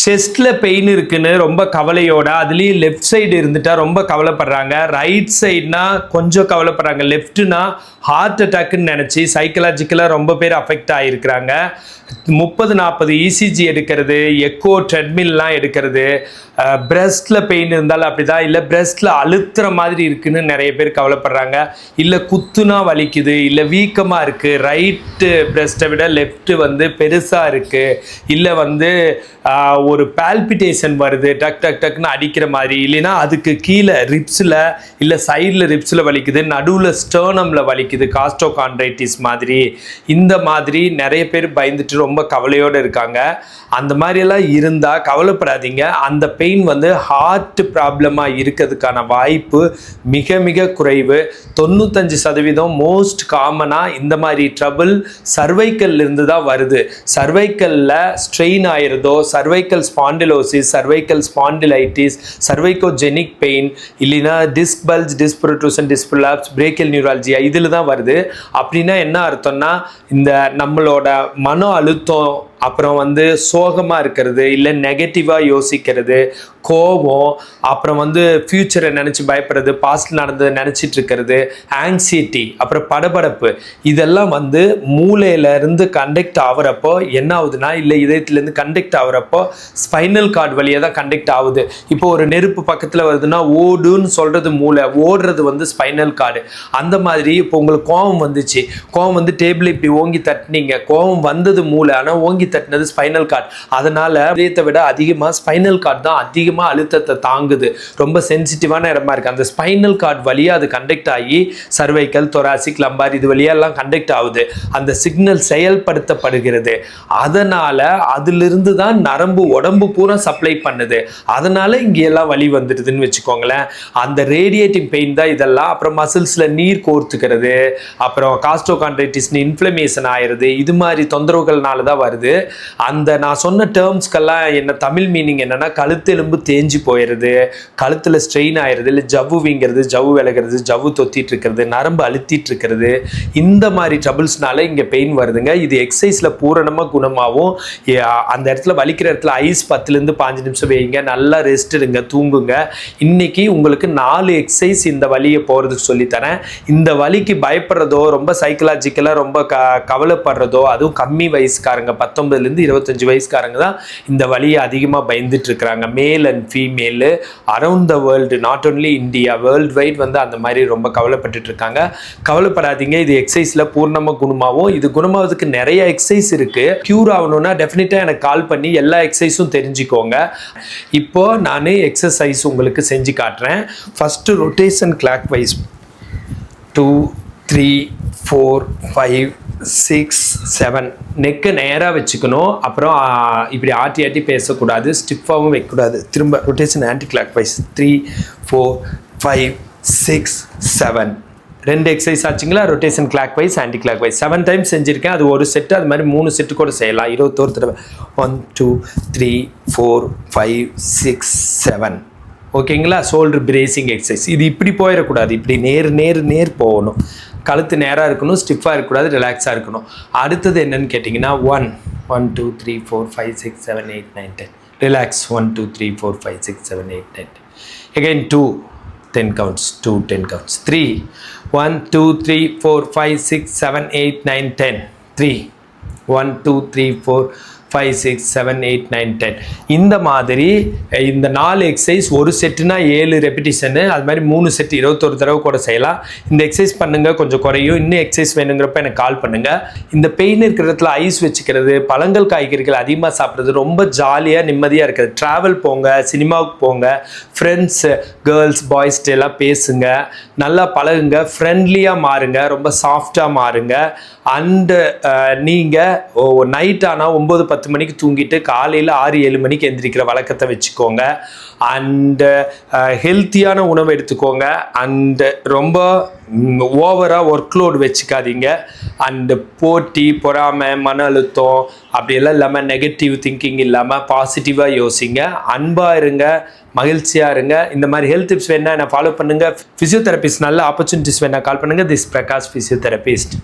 செஸ்ட்டில் pain இருக்குன்னு ரொம்ப கவலையோட அதுலேயும் லெஃப்ட் சைடு இருந்துட்டா ரொம்ப கவலைப்படுறாங்க. ரைட் சைடுனா கொஞ்சம் கவலைப்படுறாங்க. லெஃப்ட்னா ஹார்ட் அட்டாக்குன்னு நினச்சி சைக்கலாஜிக்கலாக ரொம்ப பேர் அஃபெக்ட் ஆகிருக்கிறாங்க முப்பது நாற்பது இசிஜி எடுக்கிறது எக்கோ ட்ரெட்மில்லாம் எடுக்கிறது. பிரஸ்ட்ல பெயின் இருந்தாலும் அப்படிதான். இல்லை பிரஸ்ட்ல அழுத்துற மாதிரி இருக்குன்னு நிறைய பேர் கவலைப்படுறாங்க. இல்லை குத்துனா வலிக்குது. இல்லை வீக்கமாக இருக்குது ரைட்டு பிரஸ்ட்டை விட லெஃப்ட்டு வந்து பெருசாக இருக்குது இல்லை வந்து ஒரு பால்பிட்டேஷன் வருது. டக் டக் டக்னு அடிக்கிற மாதிரி. இல்லைன்னா அதுக்கு கீழே ரிப்ஸில் இல்லை சைடில் ரிப்ஸில் வலிக்குது. நடுவில் ஸ்டர்னமில் வலிக்குது. காஸ்டோகான்ட்ரைட்டிஸ் மாதிரி. இந்த மாதிரி நிறைய பேர் பயந்துட்டு ரொம்ப கவலையோடு இருக்காங்க. அந்த மாதிரியெல்லாம் இருந்தால் கவலைப்படாதீங்க. அந்த பெயின் வந்து ஹார்ட் ப்ராப்ளமாக இருக்கிறதுக்கான வாய்ப்பு மிக மிக குறைவு. தொண்ணூத்தஞ்சு சதவீதம் மோஸ்ட் காமனாக இந்த மாதிரி ட்ரபிள் சர்வைக்கல்ல இருந்து தான் வருது. சர்வைக்கல்ல strain ஆயிருதோ cervical spondylosis cervical spondylitis cervicogenic pain இல்லைன்னா disc bulge disc protrusion disc prolapse brachial neuralgia இதில் தான் வருது. அப்படின்னா என்ன அர்த்தம்னா இந்த நம்மளோட மன அழுத்தம் அப்புறம் வந்து சோகமாக இருக்கிறது இல்லை நெகட்டிவாக யோசிக்கிறது கோபம் அப்புறம் வந்து ஃப்யூச்சரை நினச்சி பயப்படுறது பாஸ்ட் நடந்ததை நினச்சிட்டு இருக்கிறது ஆங்ஸைட்டி அப்புறம் படபடப்பு இதெல்லாம் வந்து மூளையிலேருந்து கண்டெக்ட் கண்டக்ட் ஆகுறப்போ என்ன ஆகுதுன்னா இல்லை இதயத்துலேருந்து கண்டக்ட் ஆகிறப்போ ஸ்பைனல் கார்டு வழியாக தான் கண்டக்ட் ஆகுது. இப்போ ஒரு நெருப்பு பக்கத்தில் வருதுன்னா ஓடுன்னு சொல்கிறது மூளை ஓடுறது வந்து ஸ்பைனல் கார்டு அந்த மாதிரி இப்போ உங்களுக்கு கோவம் வந்துச்சு கோவம் வந்து டேபிள் இப்படி ஓங்கி தட்டினீங்க கோவம் வந்தது மூளை ஆனால் ஓங்கி தட்டினது ஸ்பைனல் கார்டு அதனால் இதயத்தை விட அதிகமாக ஸ்பைனல் கார்டு தான் அதிகம் அதிகமாக அழுத்தத்தை தாங்குது. ரொம்ப சென்சிட்டிவான இடமா இருக்கு. அந்த ஸ்பைனல் கார்டு வழியாக அது கண்டக்ட் ஆகி சர்வைக்கல் தொராசிக் லம்பார் இது வழியெல்லாம் கண்டக்ட் ஆகுது. அந்த சிக்னல் செயல்படுத்தப்படுகிறது. அதனால அதிலிருந்து தான் நரம்பு உடம்பு பூரா சப்ளை பண்ணுது. அதனால இங்கே எல்லாம் வழி வந்துடுதுன்னு வச்சுக்கோங்களேன். அந்த ரேடியேட்டிங் பெயின் தான் இதெல்லாம். அப்புறம் மசில்ஸில் நீர் கோர்த்துக்கிறது. அப்புறம் காஸ்டோகான்ட்ரைட்டிஸ்னு இன்ஃப்ளமேஷன் ஆயிடுது. இது மாதிரி தொந்தரவுகள்னால தான் வருது. அந்த நான் சொன்ன டேர்ம்ஸ்க்கெல்லாம் என்ன தமிழ் மீனிங் என்னன்னா கழுத்தெலும்பு தேஞ்சு போயிடுது கழுத்தில் ஸ்ட்ரெயின் ஆயிடுது இல்லை ஜவ்வு வீங்கிறது ஜவ்வு விலகிறது ஜவ்வு தொத்திட்டு இருக்கிறது நரம்பு அழுத்திட்டு இருக்கிறது இந்த மாதிரி ட்ரபிள்ஸ்னால இங்கே பெயின் வருதுங்க. இது எக்ஸசைஸில் பூரணமாக குணமாகவும் அந்த இடத்துல வலிக்கிற இடத்துல ஐஸ் பத்துலேருந்து பாஞ்சு நிமிஷம் வைங்க நல்லா ரெஸ்ட் எடுங்க தூங்குங்க. இன்னைக்கு உங்களுக்கு நாலு எக்ஸசைஸ் இந்த வழியை போகிறதுக்கு சொல்லித்தரேன். இந்த வலிக்கு பயப்படுறதோ ரொம்ப சைக்கலாஜிக்கலாக ரொம்ப க கவலைப்படுறதோ அதுவும் கம்மி வயசுக்காரங்க பத்தொன்பதுலேருந்து இருபத்தஞ்சி வயசுக்காரங்க தான் இந்த வழியை அதிகமாக பயந்துட்டு இருக்கிறாங்க. Male and female around the world not only India world wide வந்து அந்த மாதிரி ரொம்ப கவலைப்பட்டுட்டு இருக்காங்க கவலைப்படாதீங்க இது எக்ஸசைஸில் பூர்ணமாக குணமாகும். இது குணமாவதுக்கு நிறைய எக்ஸசைஸ் இருக்கு. க்யூர் ஆகணும்னா டெஃபினட்டாக எனக்கு கால் பண்ணி எல்லா எக்ஸசைஸும் தெரிஞ்சுக்கோங்க. இப்போ நான் எக்ஸசைஸ் உங்களுக்கு செஞ்சு காட்டுறேன். First rotation clockwise two three four five six seven. நெக்கை நேராக வச்சுக்கணும். அப்புறம் இப்படி ஆட்டி ஆட்டி பேசக்கூடாது. ஸ்டிஃபாகவும் வைக்கக்கூடாது. திரும்ப rotation anticlockwise three four five six seven ரெண்டு எக்ஸசைஸ் ஆச்சுங்களா? Rotation clockwise anticlockwise seven time செஞ்சுருக்கேன். அது ஒரு செட்டு அது மாதிரி மூணு செட்டு கூட செய்யலாம். இருபத்தோரு தடவை. One two three four five six seven ஓகேங்களா ஷோல்டர் பிரேசிங் எக்ஸசைஸ் இது இப்படி போயிடக்கூடாது. இப்படி நேர் நேர் நேர் போகணும். கழுத்து நேராக இருக்கணும் ஸ்டிஃபாக இருக்கக்கூடாது ரிலாக்ஸாக இருக்கணும். அடுத்தது என்னன்னு கேட்டிங்கன்னா one one two three four five six seven eight nine ten relax one two three four five six seven eight nine ten again two 10 counts 2 10 counts. 3 1 2 3 4 5 6 7 8 9 10 3 1 2 3 4 five six seven eight nine ten இந்த மாதிரி eh, இந்த நாலு exercise ஒரு செட்டுனா ஏழு ரெப்பிட்டிஷனு அது மாதிரி மூணு set இருபத்தொரு தடவை கூட செய்யலாம். இந்த எக்ஸசைஸ் பண்ணுங்கள் கொஞ்சம் குறையும். இன்னும் எக்ஸசைஸ் வேணுங்கிறப்ப எனக்கு கால் பண்ணுங்கள் இந்த பெயின் இருக்கிற இடத்துல ஐஸ் வச்சுக்கிறது பழங்கள் காய்கறிகள் அதிகமாக சாப்பிட்றது ரொம்ப ஜாலியாக நிம்மதியாக இருக்குது. ட்ராவல் போங்க சினிமாவுக்கு போங்க ஃப்ரெண்ட்ஸ் கேர்ள்ஸ் பாய்ஸ்ட்டு எல்லாம் பேசுங்க. நல்லா பழகுங்க ஃப்ரெண்ட்லியாக மாறுங்க ரொம்ப சாஃப்டாக மாறுங்க. அண்டு eh, நீங்கள் நைட் ஆனால் ஒம்பது பத்து பத்து மணிக்கு தூங்கிட்டு காலையில் ஆறு ஏழு மணிக்கு எந்திரிக்கிற வழக்கத்தை வச்சுக்கோங்க. அண்டு ஹெல்த்தியான உணவு எடுத்துக்கோங்க. அண்டு ரொம்ப ஓவராக ஒர்க் லோடு வச்சுக்காதீங்க. அண்டு போட்டி பொறாமை மன அழுத்தம் அப்படியெல்லாம் இல்லாமல் நெகட்டிவ் திங்கிங் இல்லாமல் பாசிட்டிவாக யோசிங்க. அன்பாக இருங்க மகிழ்ச்சியாக இருங்க. இந்த மாதிரி ஹெல்த் டிப்ஸ் வேணால் என்ன ஃபாலோ பண்ணுங்கள் ஃபிசியோதெரபிஸ்ட் நல்ல ஆப்பர்ச்சுனிட்டிஸ் வேணால் கால் பண்ணுங்கள் திஸ் பிரகாஷ் ஃபிசியோதெரபிஸ்ட்